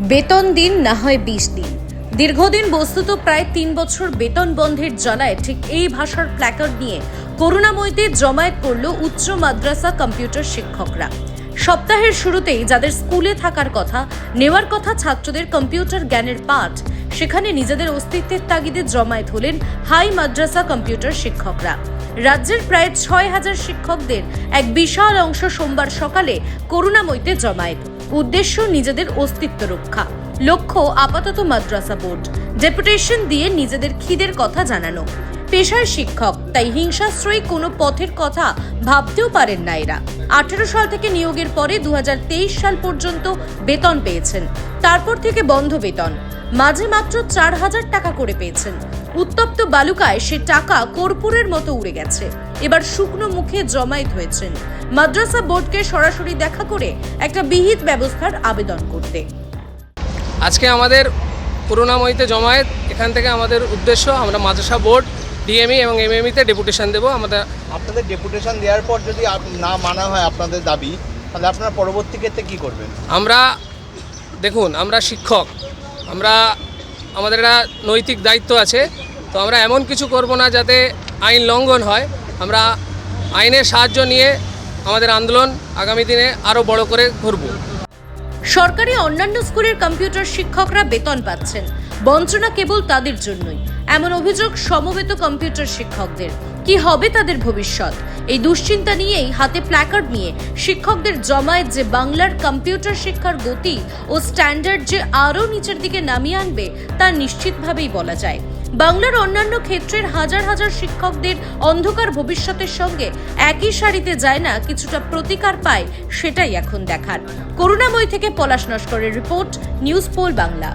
বেতন দিন না হয় বিশ দিন। দীর্ঘদিন বস্তুত প্রায় তিন বছর বেতন বন্ধের জ্বালায় ঠিক এই ভাষার প্ল্যাকার্ড নিয়ে করুণাময়ীতে জমায়েত করল উচ্চ মাদ্রাসা কম্পিউটার শিক্ষকরা। সপ্তাহের শুরুতেই যাদের স্কুলে থাকার কথা, নেওয়ার কথা ছাত্রদের কম্পিউটার জ্ঞানের পাঠ, সেখানে নিজেদের অস্তিত্বের তাগিদে জমায়েত হলেন হাই মাদ্রাসা কম্পিউটার শিক্ষকরা। রাজ্যের প্রায় ছয় হাজার শিক্ষকদের এক বিশাল অংশ সোমবার সকালে করুণাময়ীতে জমায়েত। উদ্দেশ্য নিজেদের অস্তিত্ব রক্ষা। লক্ষ্য, আপাতত মাদ্রাসা বোর্ড। ডেপুটেশন দিয়ে নিজেদের খিদের কথা জানানো। পেশার শিক্ষক, তাই হিংসাশ্রয়ী কোনো পথের কথা ভাবতেও পারেন না এরা। আঠেরো সাল থেকে নিয়োগের পরে দু হাজার তেইশ সাল পর্যন্ত বেতন পেয়েছেন। তারপর থেকে বন্ধ বেতন। মাঝে মাত্র চার হাজার টাকা করে পেয়েছেন। উত্তপ্ত বালুকায় সে টাকা কর্পূরের মতো উড়ে গেছে। এবার শুকনো মুখে জমায়েত হয়েছেন। মাদ্রাসা বোর্ডকে সরাসরি দেখা করে একটা বিহিত ব্যবস্থার আবেদন করতে। আজকে আমাদের করুণাময়ীতে জমায়েত এখান থেকে আমাদের উদ্দেশ্য আমরা মাদ্রাসা বোর্ড ডিএমই এবং এমএমইতে ডেপুটেশন দেবো। আমাদের আপনাদের ডেপুটেশন দেওয়ার পর যদি না মানা হয় আপনাদের দাবি তাহলে আপনারা পরবর্তী ক্ষেত্রে কী করবেন? আমরা দেখুন আমরা শিক্ষক। আমরা আমাদের একটা নৈতিক দায়িত্ব আছে। তো আমরা এমন কিছু করব না যাতে আইন লঙ্ঘন হয়। আমরা আইনের সাহায্য নিয়ে আমাদের আন্দোলন আগামী দিনে আরও বড় করে করব সরকারি অন্যান্য স্কুলের কম্পিউটার শিক্ষকরা বেতন পাচ্ছেন। বঞ্চনা কেবল তাদের জন্যই। এমন অভিযোগ সমবেত কম্পিউটার শিক্ষকদের। কি হবে তাদের ভবিষ্যৎ? এই দুশ্চিন্তা নিয়েই হাতে প্ল্যাকার্ড নিয়ে শিক্ষকদের জমায়েত যে বাংলার কম্পিউটার শিক্ষার গতি ও স্ট্যান্ডার্ড যে আরও নিচের দিকে নামিয়ে আনবে, তা নিশ্চিতভাবেই বলা যায়। বাংলার অন্যান্য ক্ষেত্রের হাজার হাজার শিক্ষকদের অন্ধকার ভবিষ্যতের সঙ্গে একই সারিতে যায় না, কিছুটা প্রতিকার পায় সেটাই এখন দেখার। করুণাময় থেকে পলাশ নস্করের রিপোর্ট, নিউজ পোল বাংলা।